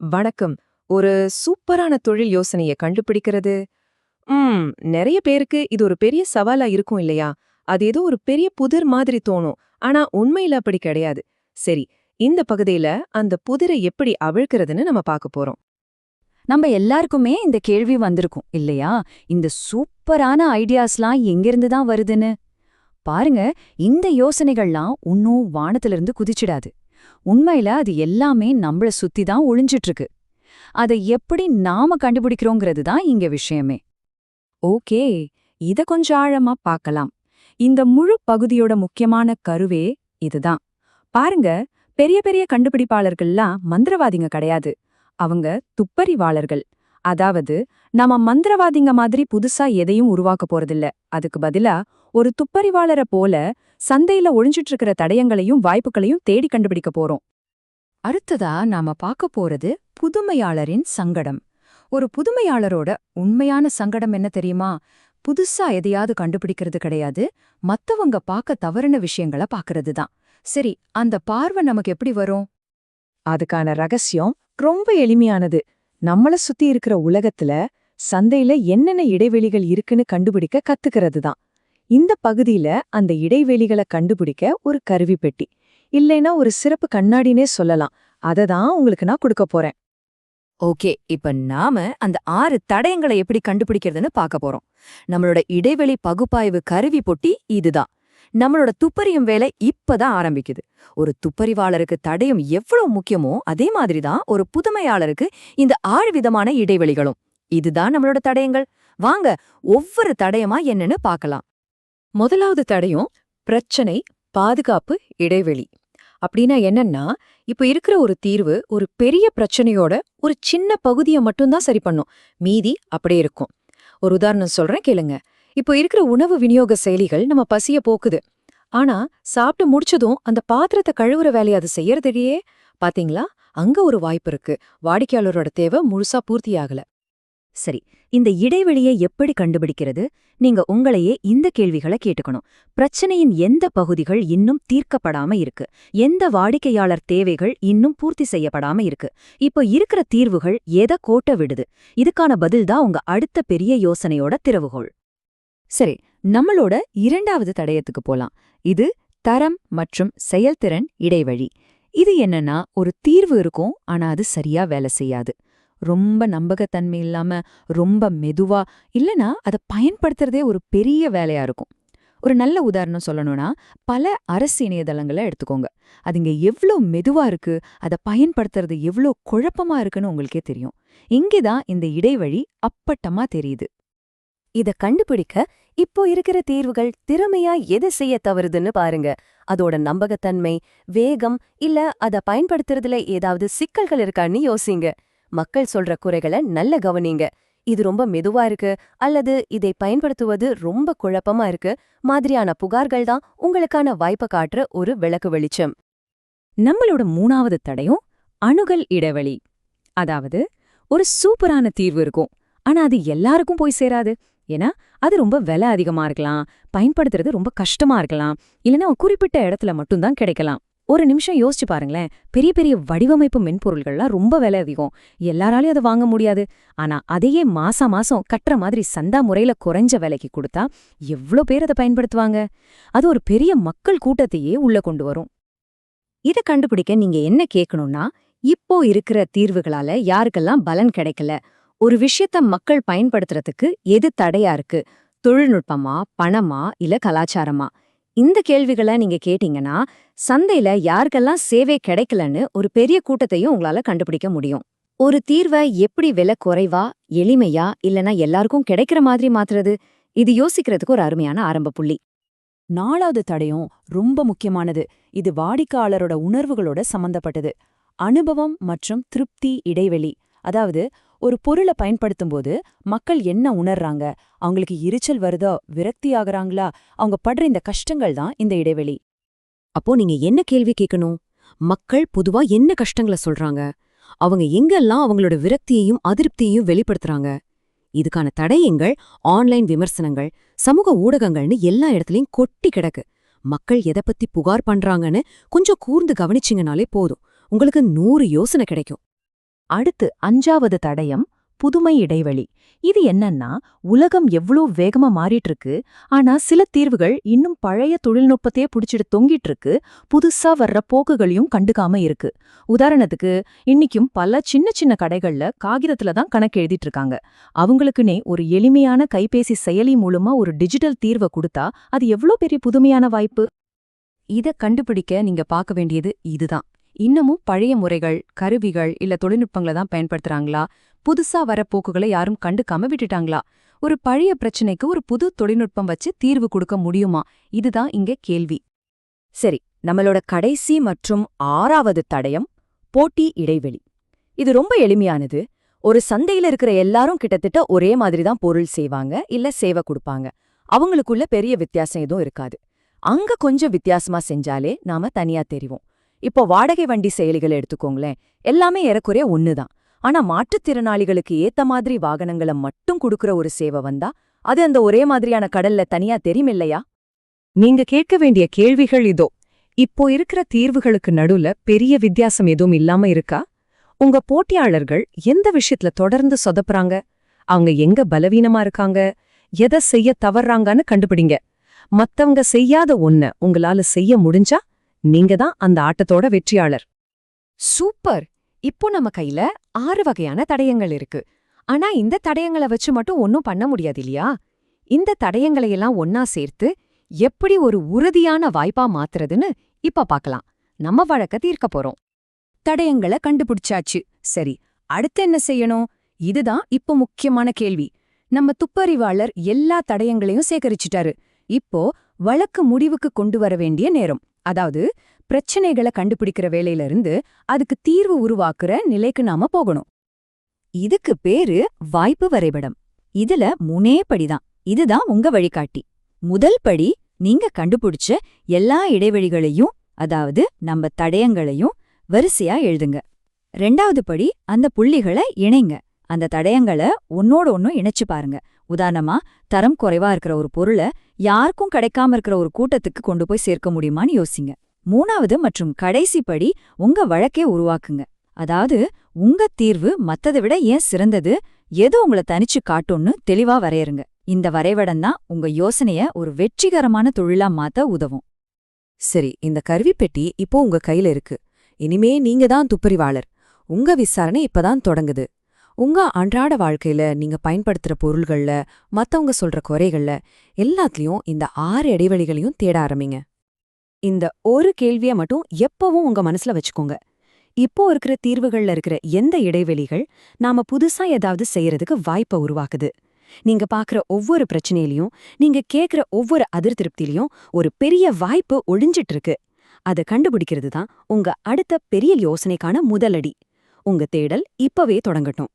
வணக்கம். ஒரு சூப்பரான தொழில் யோசனைய கண்டுபிடிக்கிறது. ம் நிறைய பேருக்கு இது ஒரு பெரிய சவாலா இருக்கும் இல்லையா? அது ஏதோ ஒரு பெரிய புதிர் மாதிரி தோணும். ஆனா உண்மையில அப்படி கிடையாது. சரி இந்த பகுதியில அந்த புதிரை எப்படி அவிழ்க்கிறதுன்னு நம்ம பார்க்க போறோம். நம்ம எல்லாருக்குமே இந்த கேள்வி வந்திருக்கும் இல்லையா? இந்த சூப்பரான ஐடியாஸ்லாம் எங்கிருந்து தான் வருதுன்னு? பாருங்க இந்த யோசனைகள்லாம் இன்னும் வானத்திலிருந்து குதிச்சிடாது. உண்மையில அது எல்லாமே நம்மள சுத்தி தான் ஒழிஞ்சிட்டு இருக்கு அதை எப்படி நாம கண்டுபிடிக்கிறோங்கிறது தான் இங்க விஷயமே. ஓகே இத கொஞ்சம் ஆழமா பார்க்கலாம் இந்த முழு பகுதியோட முக்கியமான கருவே இதுதான். பாருங்க பெரிய பெரிய கண்டுபிடிப்பாளர்கள்லாம் மந்திரவாதிங்க கிடையாது. அவங்க துப்பறிவாளர்கள். அதாவது நாம மந்திரவாதிங்க மாதிரி புதுசா எதையும் உருவாக்க போறதில்ல. அதுக்கு பதிலா ஒரு துப்பறிவாளரை போல சந்தையில ஒழிஞ்சிட்டு இருக்கிற தடயங்களையும் வாய்ப்புகளையும் தேடி கண்டுபிடிக்க போறோம். அடுத்ததா நாம பார்க்க போறது புதுமையாளரின் சங்கடம். ஒரு புதுமையாளரோட உண்மையான சங்கடம் என்ன தெரியுமா? புதுசா எதையாவது கண்டுபிடிக்கிறது கிடையாது. மத்தவங்க பார்க்க தவறின விஷயங்களை பார்க்கறது தான் சரி அந்த பார்வை நமக்கு எப்படி வரும்? அதுக்கான ரகசியம் ரொம்ப எளிமையானது. நம்மள சுத்தி இருக்கிற உலகத்துல சந்தையில என்னென்ன இடைவெளிகள் இருக்குன்னு கண்டுபிடிக்க கத்துக்கிறது தான் இந்த பகுதியில அந்த இடைவெளிகளை கண்டுபிடிக்க ஒரு கருவி பெட்டி இல்லைன்னா ஒரு சிறப்பு கண்ணாடினே சொல்லலாம். அதை தான் உங்களுக்கு நான் கொடுக்க போறேன். ஓகே இப்ப நாம அந்த ஆறு தடயங்களை எப்படி கண்டுபிடிக்கிறதுன்னு பார்க்க போறோம். நம்மளோட இடைவெளி பகுப்பாய்வு கருவி பொட்டி இதுதான். நம்மளோட துப்பறியும் வேலை இப்பதான் ஆரம்பிக்குது. ஒரு துப்பறிவாளருக்கு தடயம் எவ்வளவு முக்கியமோ அதே மாதிரிதான் ஒரு புதுமையாளருக்கு இந்த ஆறு விதமான இடைவெளிகளும். இதுதான் நம்மளோட தடயங்கள். வாங்க ஒவ்வொரு தடயமா என்னன்னு பார்க்கலாம். முதலாவது தடையும் பிரச்சனை பாதுகாப்பு இடைவெளி. அப்படின்னா என்னன்னா இப்ப இருக்கிற ஒரு தீர்வு ஒரு பெரிய பிரச்சனையோட ஒரு சின்ன பகுதியை மட்டும்தான் சரி பண்ணும். மீதி அப்படியே இருக்கும். ஒரு உதாரணம் சொல்றேன் கேளுங்க. இப்போ இருக்கிற உணவு விநியோக செயலிகள் நம்ம பசிய போக்குது. ஆனா சாப்பிட்டு முடிச்சதும் அந்த பாத்திரத்தை கழுவுற வேலையை அது செய்யறதிலேயே பாத்தீங்களா? அங்க ஒரு வாய்ப்பு இருக்கு. வாடிக்கையாளரோட தேவை முழுசா பூர்த்தியாகல சரி இந்த இடைவெளியை எப்படி கண்டுபிடிக்கிறது? நீங்க உங்களையே இந்த கேள்விகளை கேட்டுக்கணும். பிரச்சனையின் எந்த பகுதிகள் இன்னும் தீர்க்கப்படாம இருக்கு? எந்த வாடிக்கையாளர் தேவைகள் இன்னும் பூர்த்தி செய்யப்படாம இருக்கு? இப்போ இருக்கிற தீர்வுகள் எதை கோட்ட விடுது? இதுக்கான பதில் தான் உங்க அடுத்த பெரிய யோசனையோட திறவுகோள். சரி நம்மளோட இரண்டாவது தடயத்துக்கு போலாம். இது தரம் மற்றும் செயல்திறன் இடைவழி இது என்னன்னா ஒரு தீர்வு இருக்கும் ஆனா அது சரியா வேலை செய்யாது. ரொம்ப நம்பகத்தன்மை இல்லாம ரொம்ப மெதுவா இல்லனா அதை பயன்படுத்துறதே ஒரு பெரிய வேலையா இருக்கும். ஒரு நல்ல உதாரணம் சொல்லணும்னா பல அரசு இணையதளங்களை எடுத்துக்கோங்க. அது இங்க எவ்வளோ மெதுவா இருக்கு அதை பயன்படுத்துறது எவ்வளோ குழப்பமா இருக்குன்னு உங்களுக்கே தெரியும். இங்கே தான் இந்த இடைவழி அப்பட்டமா தெரியுது. இத கண்டுபிடிக்க இப்போ இருக்கிற தீர்வுகள் திறமையா எதை செய்ய தவறுதுன்னு பாருங்க. அதோட நம்பகத்தன்மை வேகம் இல்ல அத பயன்படுத்துறதுல ஏதாவது சிக்கல்கள் இருக்கான்னு யோசிங்க. மக்கள் சொல்ற குறைகளை நல்ல கவனிங்க. இது ரொம்ப மெதுவா இருக்கு அல்லது இதை பயன்படுத்துவது ரொம்ப குழப்பமா இருக்கு மாதிரியான புகார்கள் தான் உங்களுக்கான வாய்ப்பை காட்டுற ஒரு விளக்கு வெளிச்சம். நம்மளோட மூணாவது தடையும் அணுகல் இடைவெளி. அதாவது ஒரு சூப்பரான தீர்வு இருக்கும் ஆனா அது எல்லாருக்கும் போய் சேராது. ஏன்னா அது ரொம்ப விலை அதிகமா இருக்கலாம் பயன்படுத்துறது ரொம்ப கஷ்டமா இருக்கலாம் இல்லைன்னா குறிப்பிட்ட இடத்துல மட்டும்தான் கிடைக்கலாம். ஒரு நிமிஷம் யோசிச்சு பாருங்களேன். பெரிய பெரிய வடிவமைப்பு மென்பொருள்கள்லாம் ரொம்ப விலை அதிகம். எல்லாராலையும் அதை வாங்க முடியாது. ஆனா அதையே மாசா மாசம் கட்டுற மாதிரி சந்தா முறையில குறைஞ்ச விலைக்கு கொடுத்தா எவ்ளோ பேர் அதை பயன்படுத்துவாங்க? அது ஒரு பெரிய மக்கள் கூட்டத்தையே உள்ள கொண்டு வரும். இத கண்டுபிடிக்க நீங்க என்ன கேட்கணும்னா இப்போ இருக்கிற தீர்வுகளால யாருக்கெல்லாம் பலன் கிடைக்கல ஒரு விஷயத்த மக்கள் பயன்படுத்துறதுக்கு எது தடையா இருக்கு? தொழில்நுட்பமா பணமா இல்ல கலாச்சாரமா? இந்த கேள்விகளை நீங்க கேட்டீங்கன்னா சந்தையில யாருக்கெல்லாம் சேவை கிடைக்கலன்னு ஒரு பெரிய கூட்டத்தையும் உங்களால கண்டுபிடிக்க முடியும். ஒரு தீர்வை எப்படி விலை குறைவா எளிமையா இல்லனா எல்லாருக்கும் கிடைக்கிற மாதிரி மாத்துறது? இது யோசிக்கிறதுக்கு ஒரு அருமையான ஆரம்ப புள்ளி. நாலாவது தடையும் ரொம்ப முக்கியமானது. இது வாடிக்கையாளரோட உணர்வுகளோட சம்பந்தப்பட்டது. அனுபவம் மற்றும் திருப்தி இடைவெளி. அதாவது ஒரு பொருளை பயன்படுத்தும்போது மக்கள் என்ன உணர்றாங்க? அவங்களுக்கு எரிச்சல் வருதோ? விரக்தி ஆகுறாங்களா? அவங்க படுற இந்த கஷ்டங்கள் தான் இந்த இடைவெளி. அப்போ நீங்க என்ன கேள்வி கேட்கணும்? மக்கள் பொதுவா என்ன கஷ்டங்களை சொல்றாங்க? அவங்க எங்கெல்லாம் அவங்களோட விரக்தியையும் அதிருப்தியையும் வெளிப்படுத்துறாங்க? இதுக்கான தடயங்கள் ஆன்லைன் விமர்சனங்கள் சமூக ஊடகங்கள்னு எல்லா இடத்துலயும் கொட்டி கிடக்கு. மக்கள் எதை பத்தி புகார் பண்றாங்கன்னு கொஞ்சம் கூர்ந்து கவனிச்சிங்கனாலே போதும். உங்களுக்கு நூறு யோசனை கிடைக்கும். அடுத்து அஞ்சாவது தடயம் புதுமை இடைவெளி. இது என்னன்னா உலகம் எவ்ளோ வேகமா மாறிட்டு இருக்கு ஆனா சில தீர்வுகள் இன்னும் பழைய தொழில்நுட்பத்தையே பிடிச்சிட்டு தொங்கிட்டு இருக்கு புதுசா வர்ற போக்குகளையும் கண்டுக்காம இருக்கு. உதாரணத்துக்கு இன்னைக்கும் பல சின்ன சின்ன கடைகள்ல காகிதத்துல தான் கணக்கு எழுதிட்டு இருக்காங்க அவங்களுக்குனே ஒரு எளிமையான கைபேசி செயலி மூலமா ஒரு டிஜிட்டல் தீர்வை கொடுத்தா அது எவ்ளோ பெரிய புதுமையான வாய்ப்பு? இத கண்டுபிடிக்க நீங்க பார்க்க வேண்டியது இதுதான். இன்னமும் பழைய முறைகள் கருவிகள் இல்ல தொழில்நுட்பங்களை தான் பயன்படுத்துறாங்களா? புதுசா வர போக்குகளை யாரும் கண்டுக்காம விட்டுட்டாங்களா? ஒரு பழைய பிரச்சனைக்கு ஒரு புது தொழில்நுட்பம் வச்சு தீர்வு கொடுக்க முடியுமா? இதுதான் இங்க கேள்வி. சரி நம்மளோட கடைசி மற்றும் ஆறாவது தடயம் போட்டி இடைவெளி. இது ரொம்ப எளிமையானது. ஒரு சந்தையில இருக்கிற எல்லாரும் கிட்டத்தட்ட ஒரே மாதிரி தான் பொருள் செய்வாங்க இல்ல சேவை கொடுப்பாங்க. அவங்களுக்குள்ள பெரிய வித்தியாசம் எதுவும் இருக்காது. அங்க கொஞ்சம் வித்தியாசமா செஞ்சாலே நாம தனியா தெரிவோம். இப்போ வாடகை வண்டி செயலிகள் எடுத்துக்கோங்களேன். எல்லாமே ஏறக்குறைய ஒண்ணுதான். ஆனா மாற்றுத்திறனாளிகளுக்கு ஏத்த மாதிரி வாகனங்களை மட்டும் கொடுக்கற ஒரு சேவை வந்தா அது அந்த ஒரே மாதிரியான கடல்ல தனியா தெரியுமில்லையா? நீங்க கேட்க வேண்டிய கேள்விகள் இதோ. இப்போ இருக்கிற தீர்வுகளுக்கு நடுவுல பெரிய வித்தியாசம் எதுவும் இல்லாம இருக்கா? உங்க போட்டியாளர்கள் எந்த விஷயத்துல தொடர்ந்து சொதப்புறாங்க? அவங்க எங்க பலவீனமா இருக்காங்க? எதை செய்ய தவறாங்கன்னு கண்டுபிடிங்க. மத்தவங்க செய்யாத ஒன்ன உங்களால செய்ய முடிஞ்சா நீங்க தான் அந்த ஆட்டத்தோட வெற்றியாளர். சூப்பர்! இப்போ நம்ம கையில ஆறு வகையான தடயங்கள் இருக்கு. ஆனா இந்த தடயங்களை வச்சு மட்டும் ஒன்னும் பண்ண முடியாது இல்லையா? இந்த தடயங்களையெல்லாம் ஒன்னா சேர்த்து எப்படி ஒரு உறுதியான வாய்ப்பா மாத்துறதுன்னு இப்ப பார்க்கலாம் நம்ம வழக்க தீர்க்க போறோம். தடயங்களை கண்டுபிடிச்சாச்சு. சரி அடுத்து என்ன செய்யணும்? இதுதான் இப்போ முக்கியமான கேள்வி. நம்ம துப்பறிவாளர் எல்லா தடயங்களையும் சேகரிச்சிட்டாரு. இப்போ வழக்கு முடிவுக்கு கொண்டு வர வேண்டிய நேரம். அதாவது பிரச்சனைகளை கண்டுபிடிக்கிற வேலையில இருந்து அதுக்கு தீர்வு உருவாக்குற நிலைக்கு நாம போகணும். இதுக்கு பேரு வாய்ப்பு வரைபடம். இதுல முனே படிதான். இதுதான் உங்க வழிகாட்டி. முதல் படி நீங்க கண்டுபிடிச்ச எல்லா இடைவெளிகளையும் அதாவது நம்ம தடயங்களையும் வரிசையா எழுதுங்க. ரெண்டாவது படி அந்த புள்ளிகளை இணைங்க. அந்த தடயங்களை ஒன்னோட ஒன்னும் இணைச்சு பாருங்க. உதாரணமா தரம் குறைவா இருக்கிற ஒரு பொருளை யாருக்கும் கிடைக்காம இருக்கிற ஒரு கூட்டத்துக்கு கொண்டு போய் சேர்க்க முடியுமான்னு யோசிங்க. மூணாவது மற்றும் கடைசி படி உங்க வழக்கே உருவாக்குங்க. அதாவது உங்க தீர்வு மத்ததை விட ஏன் சிறந்தது எது உங்களை தனிச்சு காட்டும்னு தெளிவா வரையறுங்க. இந்த வரைபடம் தான் உங்க யோசனைய ஒரு வெற்றிகரமான தொழிலா மாத்த உதவும். சரி இந்த கருவிப்பெட்டி இப்போ உங்க கையில இருக்கு. இனிமே நீங்க தான் துப்பறிவாளர். உங்க விசாரணை இப்பதான் தொடங்குது. உங்க அன்றாட வாழ்க்கையில நீங்க பயன்படுத்துற பொருள்கள்ல மத்தவங்க சொல்ற குறைகள்ல எல்லாத்துலயும் இந்த ஆறு இடைவெளிகளையும் தேட ஆரம்பிங்க. இந்த ஒரு கேள்விய மட்டும் எப்பவும் உங்க மனசுல வச்சுக்கோங்க. இப்போ இருக்கிற தீர்வுகள்ல இருக்கிற எந்த இடைவெளிகள் நாம புதுசா ஏதாவது செய்யறதுக்கு வாய்ப்பை உருவாக்குது? நீங்க பாக்குற ஒவ்வொரு பிரச்சனையிலயும் நீங்க கேக்குற ஒவ்வொரு அதிருப்தியிலயும் ஒரு பெரிய வாய்ப்பு ஒழிஞ்சிட்டு இருக்கு அதை கண்டுபிடிக்கிறது தான் உங்க அடுத்த பெரிய யோசனைக்கான முதலடி உங்க தேடல் இப்பவே தொடங்கட்டும்.